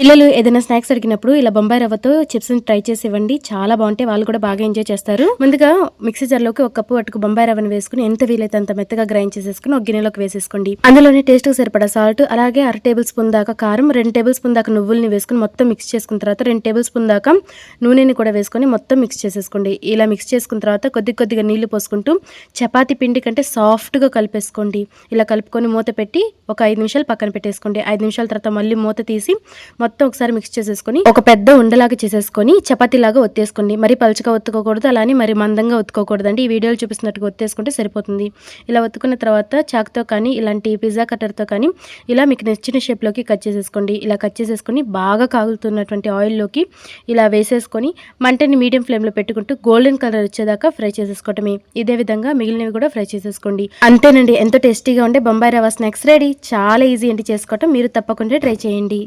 పిల్లలు ఏదైనా స్నాక్స్ అడిగినప్పుడు ఇలా బొంబాయి రవ్వతో చిప్స్ ట్రై చేసి ఇవ్వండి. చాలా బాగుంటాయి. వాళ్ళు కూడా బాగా ఎంజాయ్ చేస్తారు. ముందుగా మిక్సీ జార్లోకి ఒక కప్పు అటుకు బొంబాయి రవ్వను వేసుకుని ఎంత వీలైతే అంత మెత్తగా గ్రైండ్ చేసేసుకుని ఒక గిన్నెలోకి వేసేసుకోండి. అందులోనే టేస్ట్కు సరిపడా సాల్ట్ అలాగే అర టేబుల్ స్పూన్ దాకా కారం రెండు టేబుల్ స్పూన్ దాకా నువ్వుల్ని వేసుకుని మొత్తం మిక్స్ చేసుకున్న తర్వాత రెండు టేబుల్ స్పూన్ దాకా నూనెని కూడా వేసుకొని మొత్తం మిక్స్ చేసేసుకోండి. ఇలా మిక్స్ చేసుకున్న తర్వాత కొద్ది కొద్దిగా నీళ్ళు పోసుకుంటూ చపాతీ పిండి కంటే సాఫ్ట్గా కలిపేసుకోండి. ఇలా కలుపుకొని మూత పెట్టి ఒక ఐదు నిమిషాలు పక్కన పెట్టేసుకోండి. ఐదు నిమిషాల తర్వాత మళ్ళీ మూత తీసి మొత్తం ఒకసారి మిక్స్ చేసేసుకొని ఒక పెద్ద ఉండలాగా చేసేసుకొని చపాతీలాగా ఒత్తేసుకోండి. మరి పలుచగా ఒత్తుకోకూడదు అలానే మరి మందంగా ఒత్తుకోకూడదండి. ఈ వీడియోలో చూపిస్తున్నట్టుగా ఒత్తేసుకుంటే సరిపోతుంది. ఇలా ఒత్తుకున్న తర్వాత చాక్తో కానీ ఇలాంటి పిజ్జా కట్టర్తో కానీ ఇలా మీకు నచ్చిన షేప్లోకి కట్ చేసేసుకోండి. ఇలా కట్ చేసేసుకొని బాగా కాగుతున్నటువంటి ఆయిల్లోకి ఇలా వేసేసుకొని మంటని మీడియం ఫ్లేమ్లో పెట్టుకుంటూ గోల్డెన్ కలర్ వచ్చేదాకా ఫ్రై చేసేసుకోవటమే. ఇదే విధంగా మిగిలినవి కూడా ఫ్రై చేసేసుకోండి. అంతేనండి ఎంతో టేస్టీగా ఉండే బొంబాయి రవా స్నాక్స్ రెడీ. చాలా ఈజీ అండి చేసుకోవటం. మీరు తప్పకుండా ట్రై చేయండి.